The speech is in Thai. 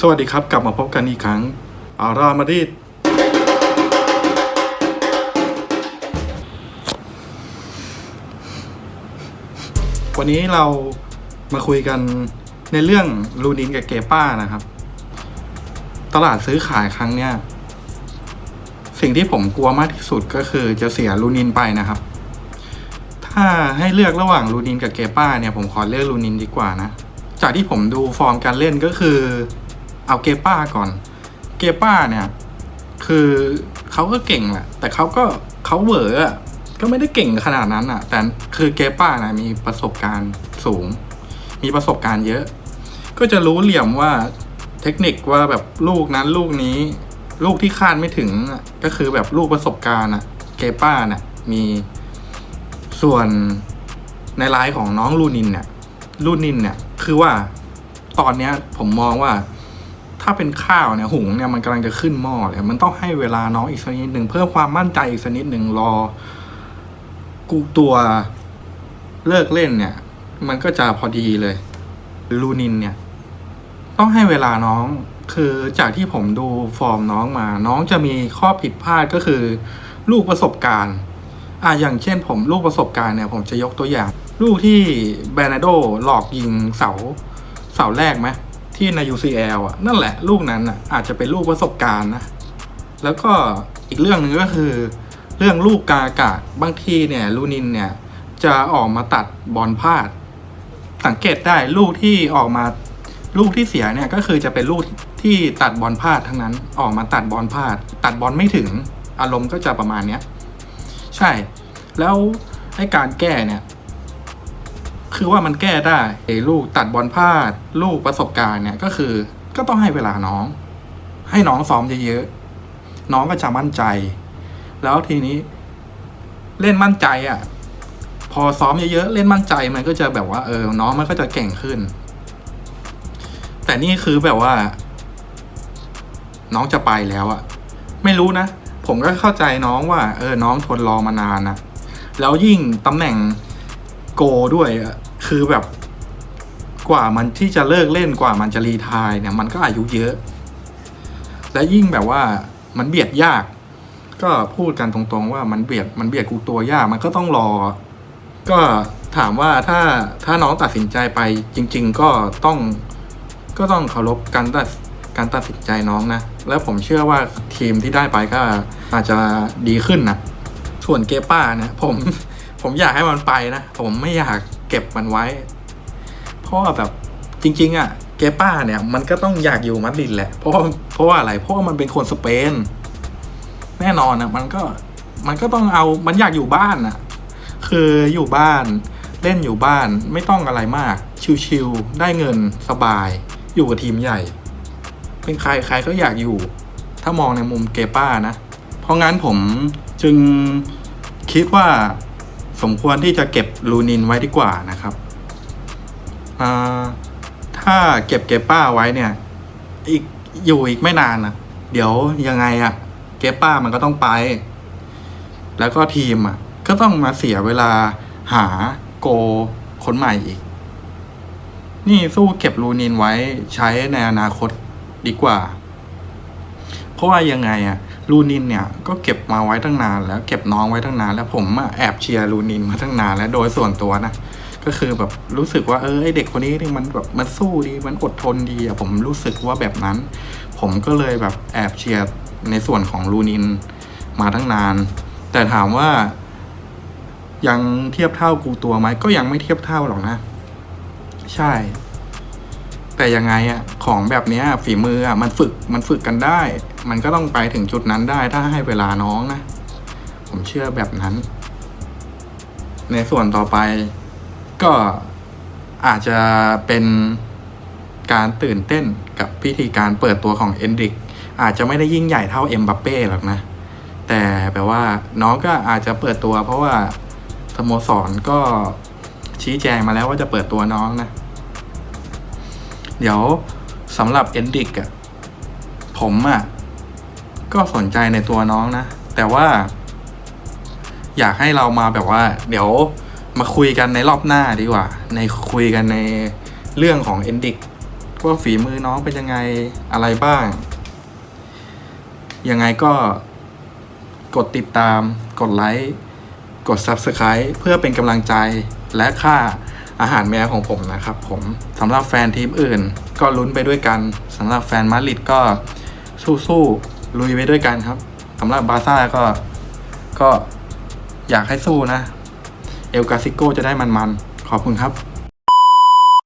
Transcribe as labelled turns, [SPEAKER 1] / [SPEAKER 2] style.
[SPEAKER 1] สวัสดีครับ กลับมาพบกันอีกครั้ง อารามาดริดวันนี้เรามาคุยกันในเรื่องลูนินกับเกป้านะครับ ตลาดซื้อขายครั้งเนี้ยสิ่งที่ผมกลัวมากที่สุดก็คือจะเสียลูนินไปนะครับ ถ้าให้เลือกระหว่างลูนินกับเกป้าเนี่ยผมขอเลือกลูนินดีกว่านะจากที่ผมดูฟอร์มการเล่นก็คือ เอาเกป้าก่อน เกป้าเนี่ย คือเขาก็เก่งแหละ แต่เขาก็เขาเหวออะก็ไม่ได้เก่งขนาดนั้นอะแต่คือเกป้านะมีประสบการณ์สูง มีประสบการณ์เยอะ ก็จะรู้เหลี่ยมว่าเทคนิคว่าแบบลูกนั้นลูกนี้ ลูกที่คาดไม่ถึงอะก็คือแบบลูกประสบการณ์อะเกป้าเนี่ยมีส่วนในไลน์ของน้องลูนินเนี่ยลูนินเนี่ย คือว่าตอนเนี้ยผมมองว่า ถ้าเป็นข้าวเนี่ยหุงเนี่ยมันกำลังจะขึ้นหม้อเลยมันต้องให้เวลาน้องอีกสักนิดหนึ่งเพิ่มความมั่นใจอีกสักนิดหนึ่งรอ กูตัวเลิกเล่นเนี่ย มันก็จะพอดีเลย ลูนินเนี่ย ต้องให้เวลาน้องคือจากที่ผมดูฟอร์มน้องมา น้องจะมีข้อผิดพลาดก็คือ ลูกประสบการณ์อะอย่างเช่น ผมลูกประสบการณ์เนี่ย ผมจะยกตัวอย่าง ลูกที่แบรนาโดหลอกยิงเสาเสาแรกไหม ที่ใน UCL อะนั่นแหละลูกนั้นอะอาจจะเป็นลูกประสบการณ์นะ แล้วก็อีกเรื่องหนึ่งก็คือ เรื่องลูกกาอากาศบางทีเนี่ยลูนินเนี่ยจะออกมาตัดบอลพลาด สังเกตได้ลูกที่ออกมาลูกที่เสียเนี่ยก็คือจะเป็นลูกที่ตัดบอลพลาดทั้งนั้น ออกมาตัดบอลพลาด ตัดบอลไม่ถึง อารมณ์ก็จะประมาณเนี้ย ใช่ แล้วให้การแก้เนี่ย คือว่ามันแก้ได้ไอ้ลูกตัดบอลพลาด ลูกประสบการณ์เนี่ยก็คือก็ต้องให้เวลาน้อง ให้น้องซ้อมเยอะๆน้องก็จะมั่นใจ แล้วทีนี้ เล่นมั่นใจอะ พอซ้อมเยอะๆเล่นมั่นใจมันก็จะแบบว่า เออ น้องมันก็จะเก่งขึ้น แต่นี่คือแบบว่า น้องจะไปแล้วอะ ไม่รู้นะผมก็เข้าใจน้องว่า เออ น้องทนรอมานานนะแล้วยิ่งตำแหน่ง โกด้วยอะคือแบบกว่ามันที่จะเลิกเล่นกว่ามันจะรีทายเนี่ย มันก็อายุเยอะ และยิ่งแบบว่ามันเบียดยาก ก็พูดกันตรงๆว่ามันเบียดมันเบียดกูตัวยากมันก็ต้องรอ ก็ถามว่าถ้าถ้าน้องตัดสินใจไปจริง ๆ ก็ต้องก็ต้องเคารพการตัดการตัดสินใจน้องนะ แล้วผมเชื่อว่าทีมที่ได้ไปก็อาจจะดีขึ้นนะส่วนเกป้าเนี่ยผม ผมอยากให้มันไปนะ ผมไม่อยากเก็บมันไว้ เพราะว่าแบบจริง ๆ อะ เกป้าเนี่ย มันก็ต้องอยากอยู่มาดริดแหละ เพราะว่าเพราะว่าอะไร เพราะว่ามันเป็นคนสเปน แน่นอนนะมันก็มันก็ต้องเอามันอยากอยู่บ้านน่ะ คืออยู่บ้าน เล่นอยู่บ้านไม่ต้องอะไรมาก ชิวๆได้เงินสบาย อยู่กับทีมใหญ่ เป็นใครใครก็อยากอยู่ ถ้ามองในมุมเกป้านะ เพราะงั้นผมจึงคิดว่า สมควรที่จะเก็บลูนินไว้ดีกว่านะครับถ้าเก็บเกป้าไว้เนี่ย อีกอยู่อีกไม่นานนะเดี๋ยวยังไงอะเกป้ามันก็ต้องไป แล้วก็ทีมอะก็ต้องมาเสียเวลาหาโกคนใหม่อีก นี่สู้เก็บลูนินไว้ใช้ในอนาคตดีกว่า เพราะว่ายังไงอะ ลูนินเนี่ยก็เก็บมาไว้ตั้งนาน แล้วเก็บน้องไว้ตั้งนาน แล้วผมอะแอบเชียร์ลูนินมาตั้งนานแล้วโดยส่วนตัวนะก็คือแบบรู้สึกว่าเออไอเด็กคนนี้นี่มันแบบมันสู้ดีมันอดทนดีอะผมรู้สึกว่าแบบนั้น ผมก็เลยแบบแอบเชียร์ในส่วนของลูนินมาตั้งนาน แต่ถามว่า ยังเทียบเท่ากูตัวไหมก็ยังไม่เทียบเท่าหรอกนะ ใช่ แต่ยังไงอะของแบบเนี้ยฝีมืออะมันฝึกมันฝึกกันได้ มันก็ต้องไปถึงจุดนั้นได้ถ้าให้เวลาน้องนะ ผมเชื่อแบบนั้น ในส่วนต่อไปก็อาจจะเป็นการตื่นเต้นกับพิธีการเปิดตัวของเอนดิกอาจจะไม่ได้ยิ่งใหญ่เท่าเอ็มบัปเป้หรอกนะ แต่แปลว่าน้องก็อาจจะเปิดตัว เพราะว่าสโมสรก็ชี้แจงมาแล้วว่าจะเปิดตัวน้องนะ เดี๋ยวสำหรับเอนดิกอะผมอะก็สนใจในตัวน้องนะ แต่ว่า อยากให้เรามาแบบว่า เดี๋ยวมาคุยกันในรอบหน้าดีกว่า ในคุยกันในเรื่องของเอนดิกว่าฝีมือน้องเป็นยังไงอะไรบ้าง ยังไงก็กดติดตาม กดไลค์ กด Subscribe เพื่อเป็นกำลังใจและค่า อาหารแมวของผมนะครับผมสำหรับแฟนทีมอื่น ก็ลุ้นไปด้วยกันสำหรับแฟนมาดริดก็สู้ๆลุยไปด้วยกันครับสำหรับบาร์ซ่าก็ก็อยากให้สู้นะ เอลกาซิโกจะได้มันๆ ขอบคุณครับ